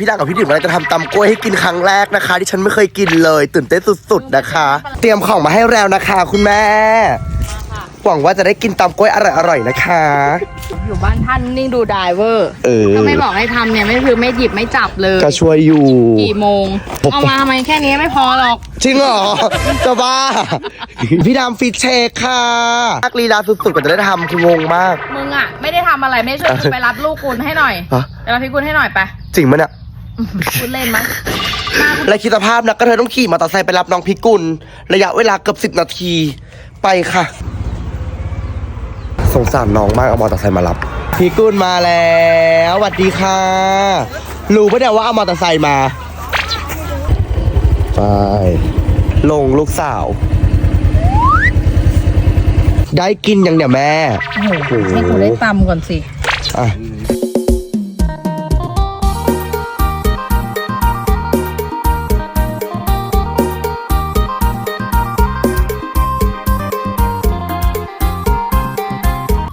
พี่ดากับพี่ดิบเราจะทำตำกล้วยให้กินครั้งแรกนะคะ ที่ฉันไม่เคยกินเลย ตื่นเต้นสุดๆนะคะ เตรียมของมาให้แล้วนะคะ คุณแม่หวังว่าจะได้กินตำกล้วยอร่อยๆนะคะ อยู่บ้านท่านนิ่งดูไดเวอร์เออถ้าไม่บอกให้ทำเนี่ยไม่คือไม่หยิบไม่จับเลยก็ช่วยอยู่ กี่โมงผมเอามาทำไมแค่นี้ไม่พอหรอกจริงเหรอจะบ้า พี่ดำฟิตเชคค่ะนักลีลาสุดๆกว่าจะได้ทำคืองงมาก มึงอะ ไม่ได้ทำอะไรไม่ช่วยกูไปรับลูกคุณให้หน่อยฮะไปรับพี่คุณให้หน่อยไปจริงไหมเนี่ย คุณเล่นมั้ยและคิดสภาพนะก็เธอต้องขี่มอเตอร์ไซค์ไปรับน้องพิกุล ระยะเวลาเกือบสิบนาที ไปค่ะ สงสารน้องมากเอามอเตอร์ไซค์มารับ พิกุลมาแล้วสวัสดีค่ะ รู้ปะเนี่ยว่าเอามอเตอร์ไซค์มา ไป ลงลูกสาว ได้กินยังเนี่ยแม่โอ้โหให้กูได้ตำก่อนสิ อะ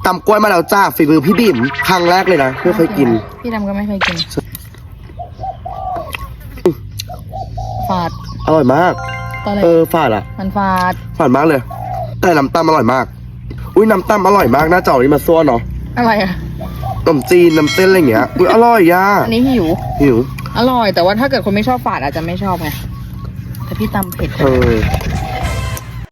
ตำกล้วยมาแล้วจ้าฝีมือพี่บิ่มครั้งแรกเลยนะไม่เคยกิน พี่ดำก็ไม่เคยกินฝาด อร่อยมาก ตอนแรกเออฝาดอะ มันฝาด ฝาดมากเลย แต่น้ำตำอร่อยมาก อุ้ยน้ำตำอร่อยมากหน้าจอนี้มาซ่วนเนาะอะไรอะขนมจีนน้ำเส้นอะไรอย่างเงี้ยอุ้ยอร่อยย่าอันนี้หิว หิว อร่อยแต่ว่าถ้าเกิดคนไม่ชอบฝาดอาจจะไม่ชอบไงแต่พี่ตำเผ็ดเออ